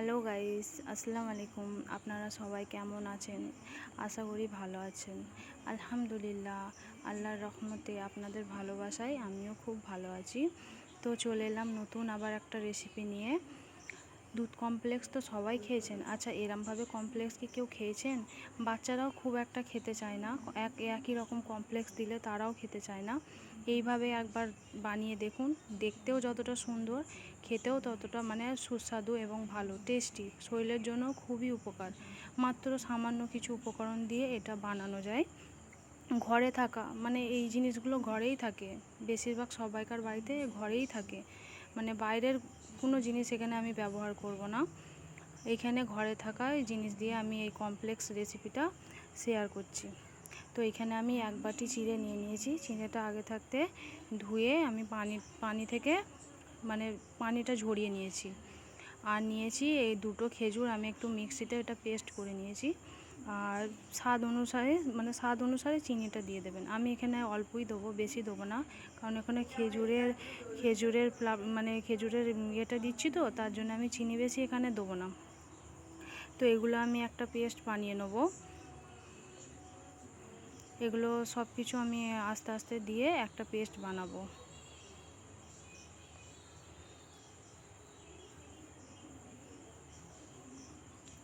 Hello guys আসসালামু আলাইকুম আপনারা সবাই কেমন আছেন আশা করি ভালো আছেন আলহামদুলিল্লাহ আল্লাহর রহমতে আপনাদের ভালোবাসায় আমিও খুব ভালো আছি তো চলে এলাম নতুন আবার একটা রেসিপি নিয়ে দুধ কমপ্লেক্স তো সবাই খেয়েছেন আচ্ছা এরমভাবে কমপ্লেক্স কি কেউ খেয়েছেন বাচ্চারাও খুব একটা খেতে চায় না এক একই রকম কমপ্লেক্স দিলে তারাও খেতে চায় না এইভাবে একবার বানিয়ে দেখুন। দেখতেও যতটা সুন্দর, খেতেও ততটা মানে সুস্বাদু এবং ভালো টেস্টি শরীরের জন্য খুবই উপকার। মাত্র সামান্য কিছু উপকরণ দিয়ে এটা বানানো যায়। ঘরে থাকা মানে এই জিনিসগুলো ঘরেই থাকে। বেশিরভাগ সবাইকার বাড়িতে ঘরেই থাকে। মানে বাইরের কোনো জিনিস এখানে আমি ব্যবহার করব না। এখানে ঘরে থাকা জিনিস দিয়ে আমি এই কমপ্লেক্স রেসিপিটা শেয়ার করছি। তো এখানে আমি এক বাটি চিড়ে নিয়ে নিয়েছি। চিড়েটা আগে থাকতে ধুয়ে আমি পানি পানি থেকে মানে পানিটা ঝরিয়ে নিয়েছি। আর নিয়েছি এই দুটো খেজুর, আমি একটু মিক্সিতে এটা পেস্ট করে নিয়েছি। আর স্বাদ অনুসারে মানে স্বাদ অনুসারে চিনিটা দিয়ে দেবেন। আমি এখানে অল্পই দেবো, বেশি দেবো না। কারণ এখানে খেজুরের খেজুরের মানে খেজুরের ইয়েটা দিচ্ছি তো, তার জন্য আমি চিনি বেশি এখানে দেবো না। তো এগুলো আমি একটা পেস্ট বানিয়ে নেব। এগুলো সব কিছু আমি আস্তে আস্তে দিয়ে একটা পেস্ট বানাবো।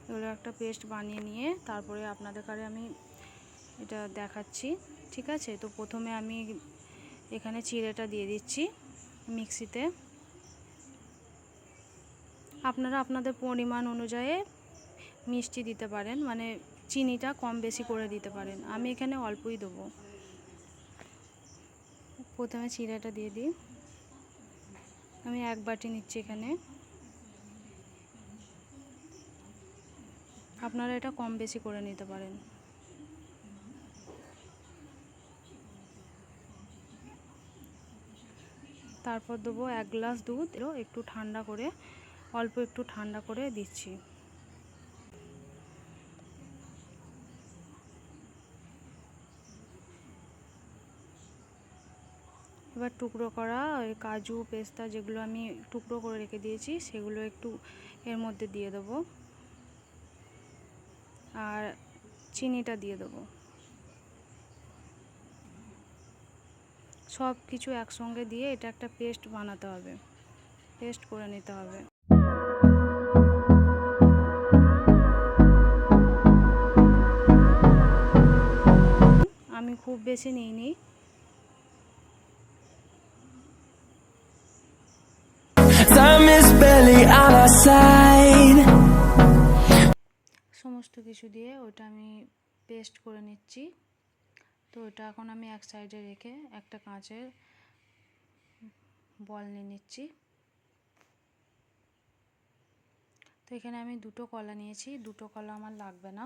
এগুলো একটা পেস্ট বানিয়ে নিয়ে তারপরে আপনাদের কাছে আমি এটা দেখাচ্ছি, ঠিক আছে? তো প্রথমে আমি এখানে চিড়েটা দিয়ে দিচ্ছি মিক্সিতে। আপনারা আপনাদের পরিমাণ অনুযায়ী মিষ্টি দিতে পারেন মানে চিনিটা কম বেশি করে দিতে পারেন। আমি এখানে অল্পই দেবো। প্রথমে চিড়েটা দিয়ে দিই। আমি এক বাটি নিচ্ছি এখানে। আপনারা এটা কম বেশি করে নিতে পারেন। তারপর দেবো এক গ্লাস দুধ। একটু ঠান্ডা করে, অল্প একটু ঠান্ডা করে দিচ্ছি। এবার টুকরো করা ওই কাজু, পেস্তা যেগুলো আমি টুকরো করে রেখে দিয়েছি, সেগুলো একটু এর মধ্যে দিয়ে দেবো। আর চিনিটা দিয়ে দেবো। সব কিছু একসঙ্গে দিয়ে এটা একটা পেস্ট বানাতে হবে। পেস্ট করে নিতে হবে। আমি খুব বেশি নিইনি। সমস্ত কিছু দিয়ে ওটা আমি পেস্ট করে নিচ্ছি। তো ওটা এখন আমি এক সাইডে রেখে একটা কাঁচের বল নিয়ে নিচ্ছি। তো এখানে আমি দুটো কলা নিয়েছি, দুটো কলা আমার লাগবে না।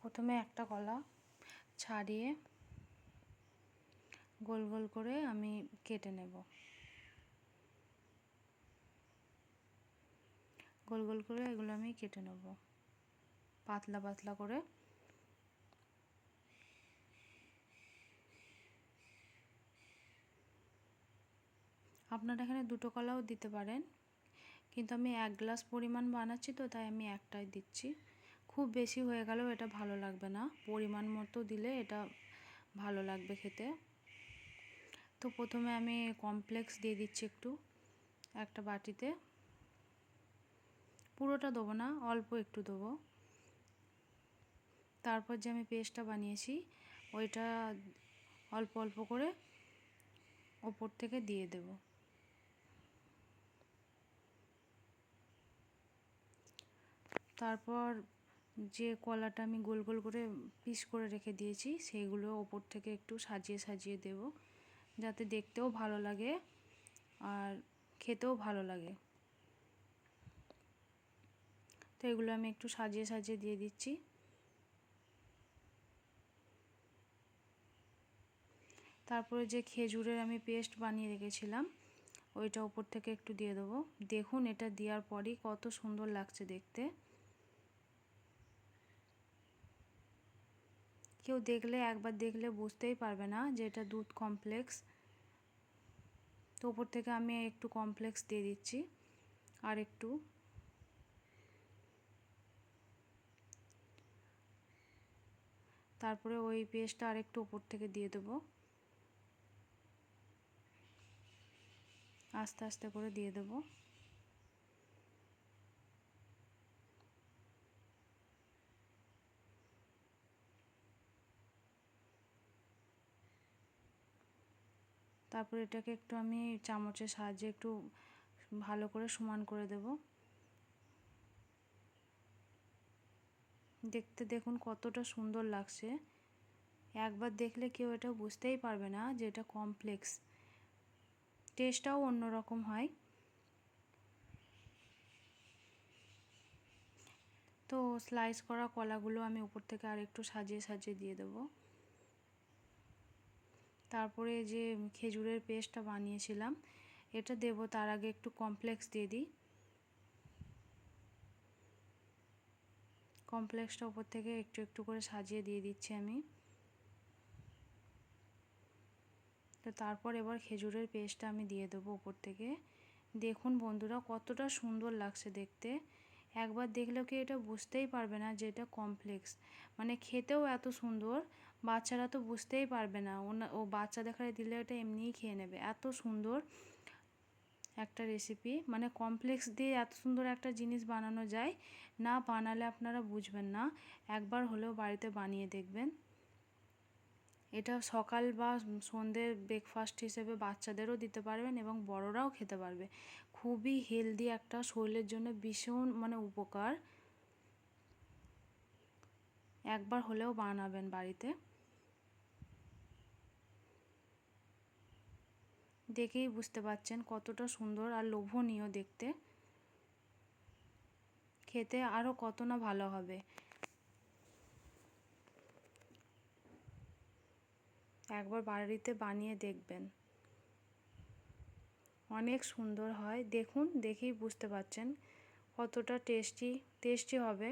প্রথমে একটা কলা ছাড়িয়ে গোল গোল করে আমি কেটে নেব। গোল গোল করে এগুলো আমি কেটে নেব। পাতলা পাতলা করে। আপনারা এখানে দুটো কলাও দিতে পারেন। কিন্তু আমি এক গ্লাস পরিমাণ বানাচ্ছি তো, তাই আমি একটাই দিচ্ছি। খুব বেশি হয়ে গেলেও এটা ভালো লাগবে না। পরিমাণ মতো দিলে এটা ভালো লাগবে খেতে। তো প্রথমে আমি কমপ্লেক্স দিয়ে দিচ্ছি একটু, একটা বাটিতে। পুরোটা দেবো না, অল্প একটু দেবো। তারপর যে আমি পেস্টটা বানিয়েছি, ওইটা অল্প অল্প করে ওপর থেকে দিয়ে দেব। তারপর যে কলাটা আমি গোল গোল করে পিস করে রেখে দিয়েছি, সেইগুলো ওপর থেকে একটু সাজিয়ে সাজিয়ে দেব, যাতে দেখতেও ভালো লাগে আর খেতেও ভালো লাগে। তো এগুলো আমি একটু সাজিয়ে সাজিয়ে দিয়ে দিচ্ছি। তারপরে যে খেজুরের আমি পেস্ট বানিয়ে রেখেছিলাম, ওইটা উপর থেকে একটু দিয়ে দেবো। দেখুন, এটা দেওয়ার পরই কত সুন্দর লাগছে দেখতে। কেউ দেখলে, একবার দেখলে বুঝতেই পারবে না যে এটা দুধ কমপ্লেক্স তো উপর থেকে আমি একটু কমপ্লেক্স দিয়ে দিচ্ছি আর একটু তারপরে ওই পেস্টটা আর একটু উপর থেকে দিয়ে দেবো। আস্তে আস্তে করে দিয়ে দেবো। তারপর এটাকে একটু আমি চামচের সাহায্যে একটু ভালো করে সমান করে দেব। দেখতে দেখুন কতটা সুন্দর লাগছে। একবার দেখলে কেউ এটা বুঝতেই পারবে না যে এটা কমপ্লেক্স টেস্টটাও অন্যরকম হয়। তো স্লাইস করা কলাগুলো আমি উপর থেকে আর একটু সাজিয়ে সাজিয়ে দিয়ে দেবো। তারপরে যে খেজুরের পেস্টটা বানিয়েছিলাম, এটা দেব তার আগে একটু কমপ্লেক্স দিয়ে দিই। কমপ্লেক্সটা উপর থেকে একটু একটু করে সাজিয়ে দিয়ে দিচ্ছি আমি। তো তারপর এবার খেজুরের পেস্টটা আমি দিয়ে দেবো উপর থেকে। দেখুন বন্ধুরা, কতটা সুন্দর লাগছে দেখতে। একবার দেখলেও কি এটা বুঝতেই পারবে না যে এটা কমপ্লেক্স। মানে খেতেও এত সুন্দর, বাচ্চারা তো বুঝতেই পারবে না। ও বাচ্চা দেখারে দিলে এটা এমনিই খেয়ে নেবে। এত সুন্দর। একটা রেসিপি মানে কমপ্লেক্স দিয়ে এত সুন্দর একটা জিনিস বানানো যায়, না বানালে আপনারা বুঝবেন না। একবার হলেও বাড়িতে বানিয়ে দেখবেন। এটা সকাল বা সন্ধ্যের ব্রেকফাস্ট হিসেবে বাচ্চাদেরও দিতে পারবেন এবং বড়রাও খেতে পারবে। খুবই হেলদি একটা, শরীরের জন্য ভীষণ মানে উপকার। একবার হলেও বানাবেন বাড়িতে। দেখেই বুঝতে পাচ্ছেন কতটা সুন্দর আর লোভনীয় দেখতে। খেতে আরও কত না ভালো হবে। একবার বাড়িতে বানিয়ে দেখবেন। অনেক সুন্দর হয়। দেখুন, দেখেই বুঝতে পারছেন কতটা টেস্টি টেস্টি হবে।